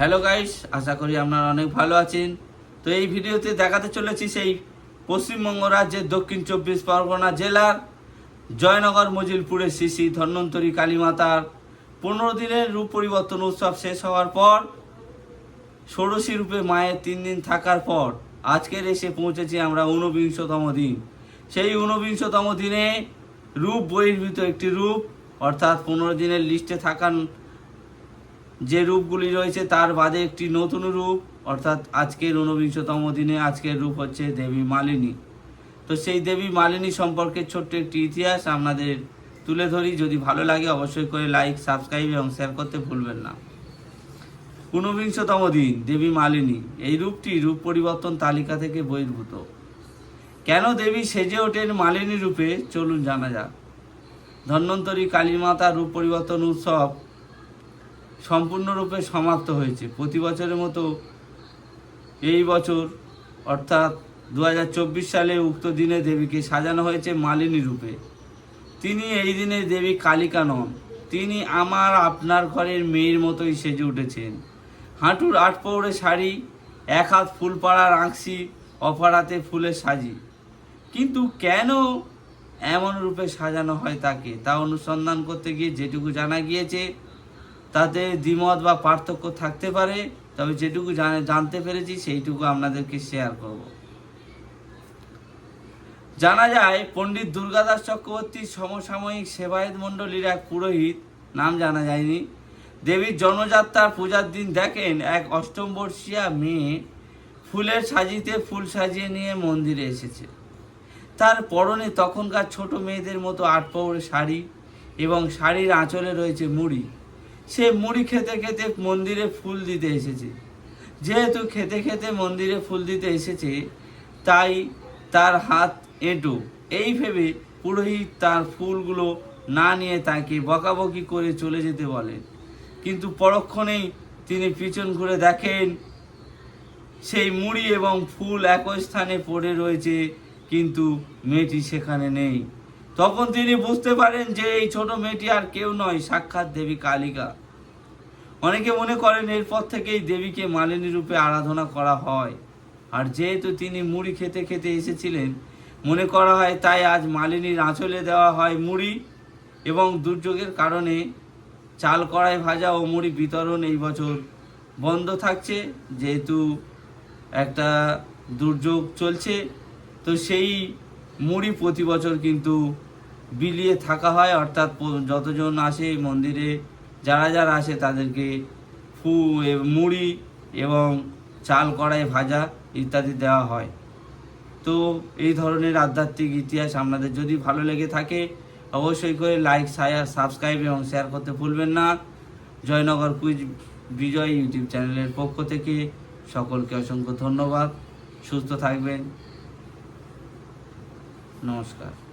Hello guys আশা করি আপনারা অনেক ভালো আছেন। তো এই ভিডিওতে দেখাতে চলেছি সেই পশ্চিমবঙ্গ রাজ্যের দক্ষিণ চব্বিশ পরগনা জেলার জয়নগর মজিলপুরে শ্রী ধন্বন্তরী কালীমাতার পনেরো দিনের রূপ পরিবর্তন উৎসব শেষ হওয়ার পর ষোড়শী রূপে মায়ের তিন দিন থাকার পর আজকের এসে পৌঁছেছি আমরা ঊনবিংশতম দিন। সেই ঊনবিংশতম দিনে রূপ বহির্ভূত একটি রূপ, অর্থাৎ পনেরো দিনের লিস্টে থাকার যে রূপগুলি রয়েছে তার বাদে একটি নতুন রূপ, অর্থাৎ আজকের ঊনবিংশতম দিনে আজকের রূপ হচ্ছে দেবী মালিনী। তো সেই দেবী মালিনী সম্পর্কে ছোট্ট একটি ইতিহাস আপনাদের তুলে ধরি। যদি ভালো লাগে অবশ্যই করে লাইক, সাবস্ক্রাইব এবং শেয়ার করতে ভুলবেন না। ঊনবিংশতম দিন, দেবী মালিনী। এই রূপটি রূপ পরিবর্তন তালিকা থেকে বহির্ভূত। কেন দেবী সেজে ওঠেন মালিনী রূপে? চলুন জানা যাক। ধন্বন্তরী কালীমাতা রূপ পরিবর্তন উৎসব সম্পূর্ণরূপে সমাপ্ত হয়েছে। প্রতি বছরের মতো এই বছর, অর্থাৎ দু হাজার চব্বিশ সালে উক্ত দিনে দেবীকে সাজানো হয়েছে মালিনী রূপে। তিনি এই দিনে দেবী কালিকা নন। তিনি আমার আপনার ঘরের মেয়ের মতোই সেজে উঠেছেন। হাঁটুর আট পৌড়ে শাড়ি, এক হাত ফুল পাড়ার আংশি, অপরাতে ফুলের সাজি। কিন্তু কেন এমন রূপে সাজানো হয় তাকে, তা অনুসন্ধান করতে গিয়ে যেটুকু জানা গিয়েছে তাতে দ্বিমত বা পার্থক্য থাকতে পারে, তবে যেটুকু জানে, জানতে পেরেছি সেইটুকু আপনাদেরকে শেয়ার করব। জানা যায়, পণ্ডিত দুর্গাদাস চক্রবর্তীর সমসাময়িক সেবায়ত মণ্ডলীর এক পুরোহিত, নাম জানা যায়নি, দেবীর জন্মযাত্রার পূজার দিন দেখেন এক অষ্টম বর্ষীয়া মেয়ে ফুলের সাজিতে ফুল সাজিয়ে নিয়ে মন্দিরে এসেছে। তার পরনে তখনকার ছোট মেয়েদের মতো আট শাড়ি এবং শাড়ির আঁচলে রয়েছে মুড়ি। সে মুড়ি খেতে খেতে মন্দিরে ফুল দিতে এসেছে। যেহেতু খেতে খেতে মন্দিরে ফুল দিতে এসেছে, তাই তার হাত এঁটো। এই ভেবে পুরোহিত তার ফুলগুলো না নিয়ে তাকে বকাবকি করে চলে যেতে বলেন। কিন্তু পরক্ষণেই তিনি পিছন ঘুরে দেখেন, সেই মুড়ি এবং ফুল একই স্থানে পড়ে রয়েছে, কিন্তু মেয়েটি সেখানে নেই। তখন তিনি বুঝতে পারেন যে এই ছোট মেয়েটি আর কেউ নয়, সাক্ষাৎ দেবী কালিকা। অনেকে মনে করেন এরপর থেকেই দেবীকে মালিনী রূপে আরাধনা করা হয়। আর যেহেতু তিনি মুড়ি খেতে খেতে এসেছিলেন, মনে করা হয় তাই আজ মালিনীর আঁচলে দেওয়া হয় মুড়ি এবং দুর্যোগের কারণে চাল কড়াই ভাজা ও মুড়ি বিতরণ এই বছর বন্ধ থাকছে। যেহেতু একটা দুর্যোগ চলছে, তো সেই মুড়ি প্রতি বছর কিন্তু বিলিয়ে থাকা হয়, অর্থাৎ যতজন আসে মন্দিরে, যারা যারা আসে তাদেরকে ফু মুড়ি এবং চাল, কড়াই, ভাজা ইত্যাদি দেওয়া হয়। তো এই ধরনের আধ্যাত্মিক ইতিহাস আপনাদের যদি ভালো লেগে থাকে, অবশ্যই করে লাইক শেয়ার সাবস্ক্রাইব এবং শেয়ার করতে ভুলবেন না। জয়নগর কুইজ বিজয় ইউটিউব চ্যানেলের পক্ষ থেকে সকলকে অসংখ্য ধন্যবাদ। সুস্থ থাকবেন। নমস্কার।